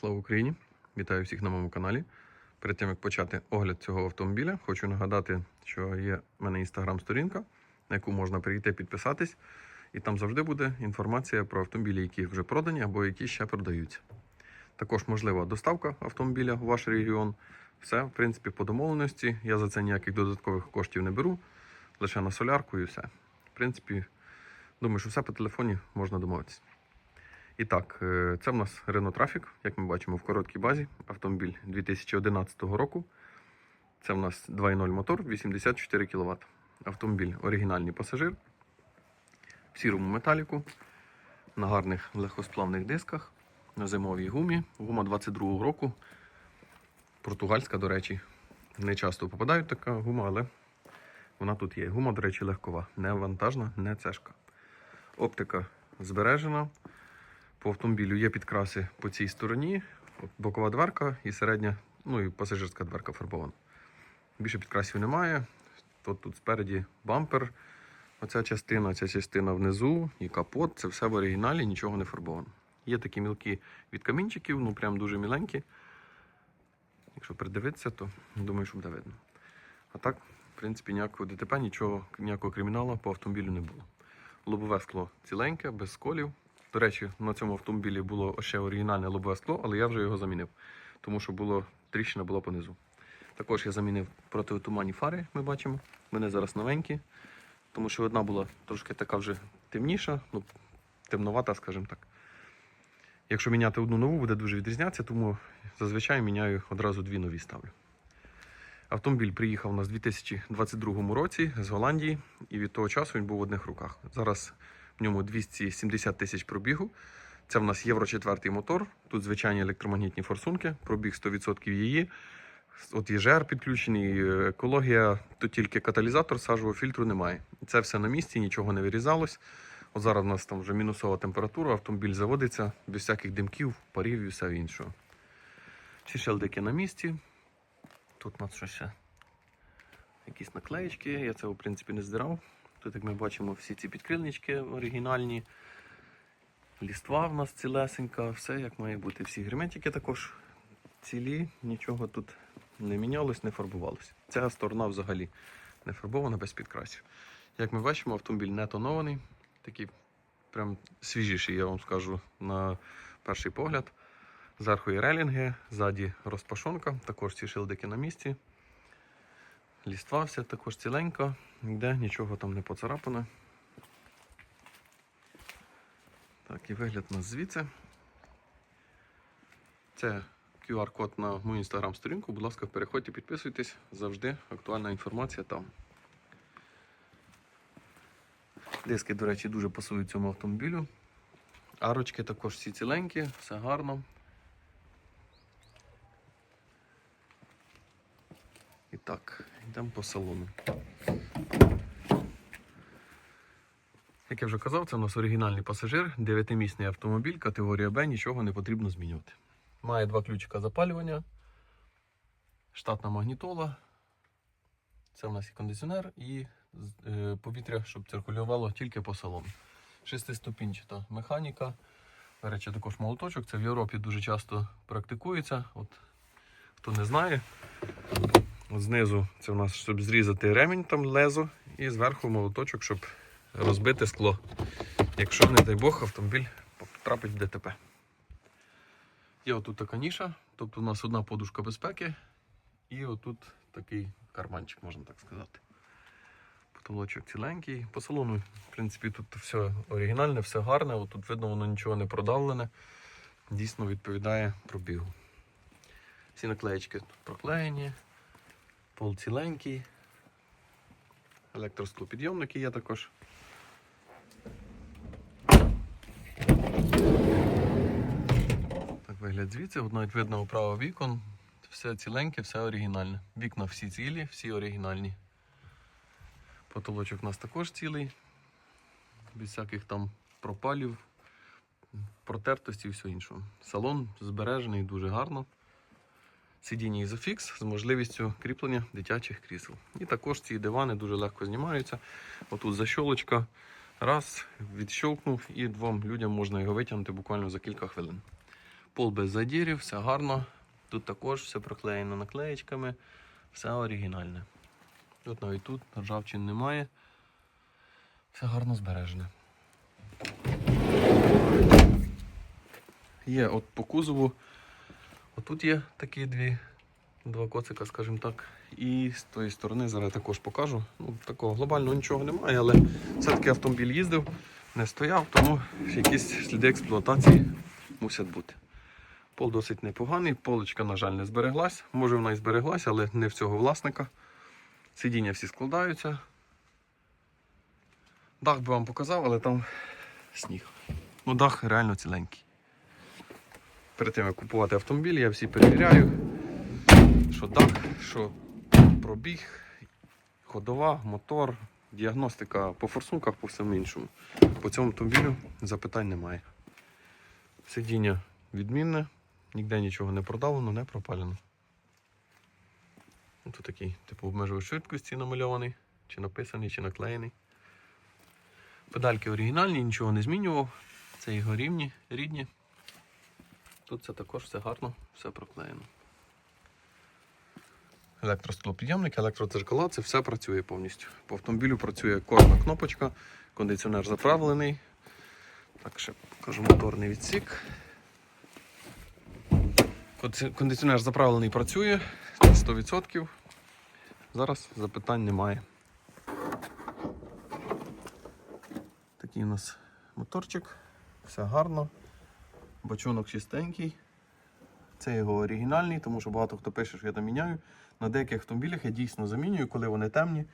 Слава Україні! Вітаю всіх на моєму каналі. Перед тим як почати огляд цього автомобіля, хочу нагадати, що є в мене інстаграм-сторінка, на яку можна прийти підписатись, і там завжди буде інформація про автомобілі, які вже продані або які ще продаються. Також можлива доставка автомобіля у ваш регіон. Все, в принципі, по домовленості. Я за це ніяких додаткових коштів не беру, лише на солярку і все. В принципі, думаю, що все по телефоні можна домовитися. І так, е, це в нас Renault Traffic, як ми бачимо в короткій базі. Автомобіль 2011 року. Це в нас 2.0 мотор, 84 кВт. Автомобіль оригінальний пасажир в сірому металіку, на гарних легкосплавних дисках, на зимовій гумі. Гума 22 року. Португальська, до речі. Не часто попадають така гума, але вона тут є. Гума, до речі, легкова, не вантажна, не цешка. Оптика збережена. По автомобілю є підкраси по цій стороні, бокова дверка і середня, ну і пасажирська дверка фарбована. Більше підкрасів немає. Тут, тут спереді бампер, оця частина, ця частина внизу і капот. Це все в оригіналі, нічого не фарбовано. Є такі мілкі від камінчиків, ну прям дуже міленькі. Якщо придивитися, то думаю, що буде видно. А так, в принципі, ніякого ДТП, нічого, ніякого криміналу по автомобілю не було. Лобове скло ціленьке, без сколів. До речі, на цьому автомобілі було ще оригінальне лобове скло, але я вже його замінив, тому що було, тріщина була понизу. Також я замінив протитуманні фари, ми бачимо. Вони зараз новенькі, тому що одна була трошки така вже темніша, ну, темновата, скажімо так. Якщо міняти одну нову, буде дуже відрізнятися, тому зазвичай міняю одразу дві нові ставлю. Автомобіль приїхав у нас у 2022 році з Голландії, і від того часу він був в одних руках. Зараз в ньому 270 тисяч пробігу. Це в нас Євро 4 мотор. Тут звичайні електромагнітні форсунки, пробіг 100% її. От ЄЖР підключений, екологія, тут тільки каталізатор, сажового фільтру немає. Це все на місці, нічого не вирізалось. От зараз у нас там вже мінусова температура, автомобіль заводиться без всяких димків, парів і все іншого. Всі шелдики на місці. Тут у нас що ще якісь наклеїчки, я це в принципі не здирав. Тут, як ми бачимо, всі ці підкрильнички оригінальні. Ліства в нас цілесенька, все як має бути. Всі герметики також цілі, нічого тут не мінялось, не фарбувалось. Ця сторона взагалі не фарбована без підкрасів. Як ми бачимо, автомобіль не тонований, такий прям свіжіший, я вам скажу, на перший погляд. Зверху є релінги, ззаді розпашонка, також ці шилдики на місці. Ліства вся також ціленька, ніде нічого там не поцарапано. Так, і вигляд у нас звідси. Це QR-код на мою інстаграм-сторінку. Будь ласка, переходьте, підписуйтесь, завжди актуальна інформація там. Диски, до речі, дуже пасують цьому автомобілю. Арочки також всі ціленькі, все гарно. І так, йдемо по салону. Як я вже казав, це у нас оригінальний пасажир, 9-місний автомобіль, категорія Б, нічого не потрібно змінювати. Має два ключика запалювання, штатна магнітола. Це у нас і кондиціонер, і е, повітря, щоб циркулювало тільки по салону. Шестиступінчата механіка. До речі, також молоточок. Це в Європі дуже часто практикується. От, хто не знає, Знизу це у нас, щоб зрізати ремінь, там лезо, і зверху молоточок, щоб розбити скло. Якщо, не дай Бог, автомобіль потрапить в ДТП. Є отут така ніша, тобто у нас одна подушка безпеки і отут такий карманчик, можна так сказати. Потолочок ціленький. По салону, в принципі, тут все оригінальне, все гарне. От тут видно, воно нічого не продавлене. Дійсно відповідає пробігу. Всі наклеїчки тут проклеєні. Пол ціленький. Електросклопідйомники є також. Так вигляд звідси, От навіть видно оправа вікон. Все ціленьке, все оригінальне. Вікна всі цілі, всі оригінальні. Потолочок у нас також цілий, без всяких там пропалів, протертості і все іншого. Салон збережений дуже гарно. Сидіння ізофікс з можливістю кріплення дитячих крісел. І також ці дивани дуже легко знімаються. Отут защолочка. Раз, відщолкнув і двом людям можна його витягнути буквально за кілька хвилин. Пол без задірів, все гарно. Тут також все проклеєно наклеєчками, все оригінальне. Тут навіть тут ржавчин немає. Все гарно збережене. Є от по кузову. Отут є такі дві, два коцика, скажімо так. І з тої сторони зараз також покажу. Ну, такого глобального нічого немає, але все-таки автомобіль їздив, не стояв, тому якісь сліди експлуатації мусять бути. Пол досить непоганий, полочка, на жаль, не збереглась. Може вона і збереглась, але не в цього власника. Сидіння всі складаються. Дах би вам показав, але там сніг. Ну, дах реально ціленький. Перед тим як купувати автомобіль, я всі перевіряю, що дах, що пробіг, ходова, мотор, діагностика по форсунках, по всьому іншому. По цьому автомобілю запитань немає. Сидіння відмінне, ніде нічого не продавлено, не пропалено. Ну, Тут такий, типу, обмежувач швидкості намальований, чи написаний, чи наклеєний. Педальки оригінальні, нічого не змінював. Це його рівні, рідні. Тут це також все гарно, все проклеєно. Електростолопідйомник, електродзеркала, це все працює повністю. По автомобілю працює кожна кнопочка, кондиціонер заправлений. Так, ще покажу моторний відсік. Кондиціонер заправлений працює на 100%. Зараз запитань немає. Такий у нас моторчик, все гарно. Бачонок чистенький. Це його оригінальний, тому що багато хто пише, що я там міняю. На деяких автомобілях я дійсно замінюю, коли вони темні.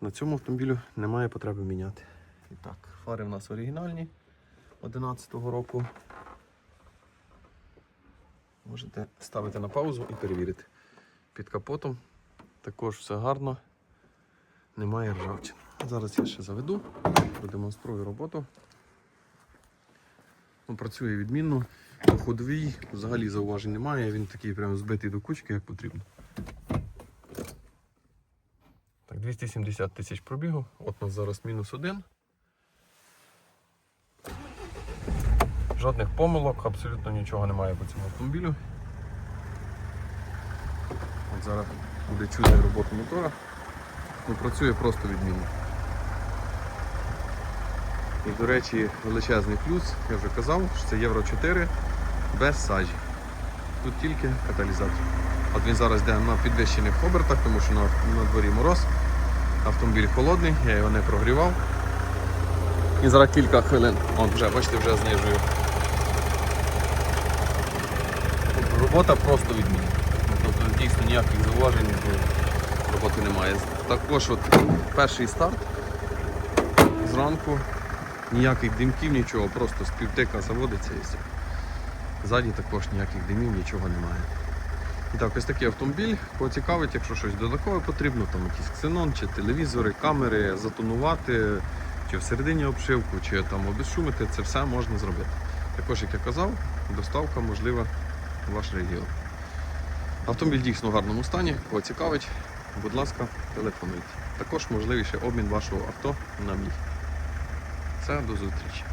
На цьому автомобілю немає потреби міняти. І так, фари в нас оригінальні 11-го року. Можете ставити на паузу і перевірити. Під капотом також все гарно, немає ржавчин. Зараз я ще заведу, продемонструю роботу. Ну, працює відмінно. По ходовій взагалі зауважень немає, він такий прям збитий до кучки, як потрібно. Так, 270 тисяч пробігу. От у нас зараз мінус один. Жодних помилок, абсолютно нічого немає по цьому автомобілю. От зараз буде чути роботу мотора. Ну, працює просто відмінно. І, до речі, величезний плюс, я вже казав, що це Євро 4 без сажі. Тут тільки каталізатор. От він зараз йде на підвищених обертах, тому що на, на дворі мороз. Автомобіль холодний, я його не прогрівав. І зараз кілька хвилин. От вже, бачите, вже знижую. Робота просто відмінна. Тобто дійсно ніяких зауважень роботи немає. Також от перший старт зранку, ніяких димків, нічого, просто співтика заводиться і все. Ззаді також ніяких димів, нічого немає. І так, ось такий автомобіль. Кого цікавить, якщо щось додаткове потрібно, там якийсь ксенон, чи телевізори, камери, затонувати, чи всередині обшивку, чи там обезшумити, це все можна зробити. Також, як я казав, доставка можлива в ваш регіон. Автомобіль дійсно в гарному стані, кого цікавить, будь ласка, телефонуйте. Також можливий ще обмін вашого авто на мій. Все, до зустрічі.